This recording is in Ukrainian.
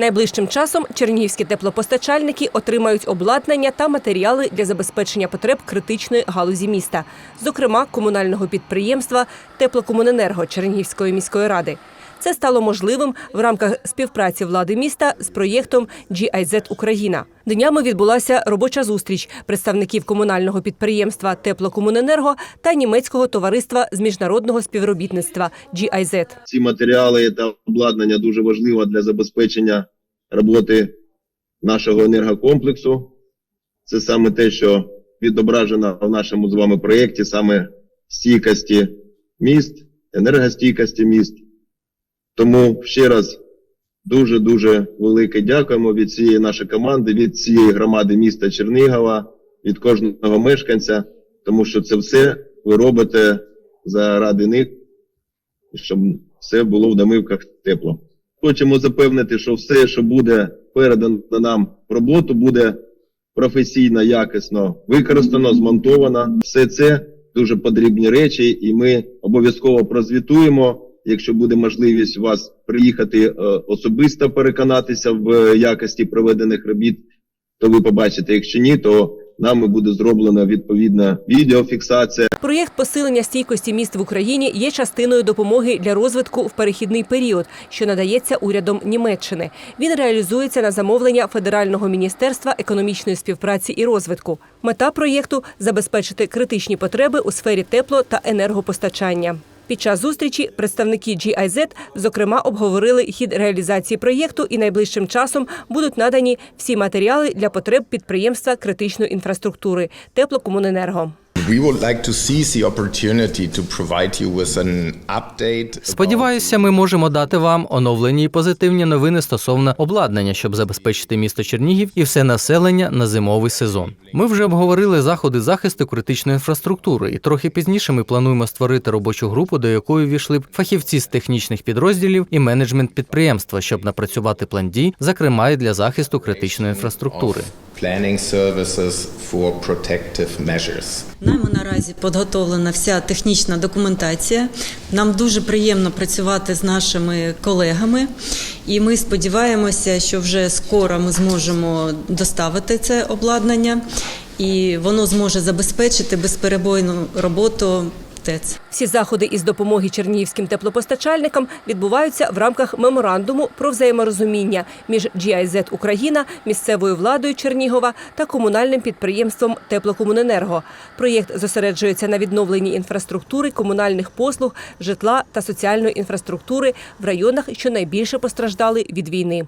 Найближчим часом чернігівські теплопостачальники отримають обладнання та матеріали для забезпечення потреб критичної галузі міста, зокрема комунального підприємства Теплокомуненерго Чернігівської міської ради. Це стало можливим в рамках співпраці влади міста з проєктом GIZ Україна. Днями відбулася робоча зустріч представників комунального підприємства Теплокомуненерго та німецького товариства з міжнародного співробітництва GIZ. ці матеріали та обладнання дуже важливо для забезпечення роботи нашого енергокомплексу. Це саме те, що відображено в нашому з вами проєкті, саме стійкості міст, енергостійкості міст. Тому ще раз дуже-дуже велике дякуємо від цієї нашої команди, від цієї громади міста Чернігова, від кожного мешканця, тому що це все ви робите заради них, щоб все було в домівках тепло. Хочемо запевнити, що все, що буде передано нам в роботу, буде професійно, якісно використано, змонтовано. Все це дуже потрібні речі, і ми обов'язково прозвітуємо. Якщо буде можливість вас приїхати е, особисто переконатися в е, якості проведених робіт, то ви побачите. Якщо ні, то нами буде зроблена відповідна відеофіксація. Проєкт посилення стійкості міст в Україні є частиною допомоги для розвитку в перехідний період, що надається урядом Німеччини. Він реалізується на замовлення Федерального міністерства економічної співпраці і розвитку. Мета проєкту забезпечити критичні потреби у сфері тепло та енергопостачання. Під час зустрічі представники GIZ, зокрема, обговорили хід реалізації проєкту і найближчим часом будуть надані всі матеріали для потреб підприємства критичної інфраструктури теплокомуненерго. Сподіваюся, ми можемо дати вам оновлені і позитивні новини стосовно обладнання, щоб забезпечити місто Чернігів і все населення на зимовий сезон. Ми вже обговорили заходи захисту критичної інфраструктури, і трохи пізніше ми плануємо створити робочу групу, до якої війшли б фахівці з технічних підрозділів і менеджмент підприємства, щоб напрацювати план дій, зокрема і для захисту критичної інфраструктури. Planning services for protective measures. Нами наразі підготовлена вся технічна документація. Нам дуже приємно працювати з нашими колегами, і ми сподіваємося, що вже скоро ми зможемо доставити це обладнання, і воно зможе забезпечити безперебойну роботу ТЕЦ. Всі заходи із допомоги чернігівським теплопостачальникам відбуваються в рамках меморандуму про взаєморозуміння між GIZ Україна, місцевою владою Чернігова та комунальним підприємством Теплокомуненерго. Проєкт зосереджується на відновленні інфраструктури, комунальних послуг, житла та соціальної інфраструктури в районах, що найбільше постраждали від війни.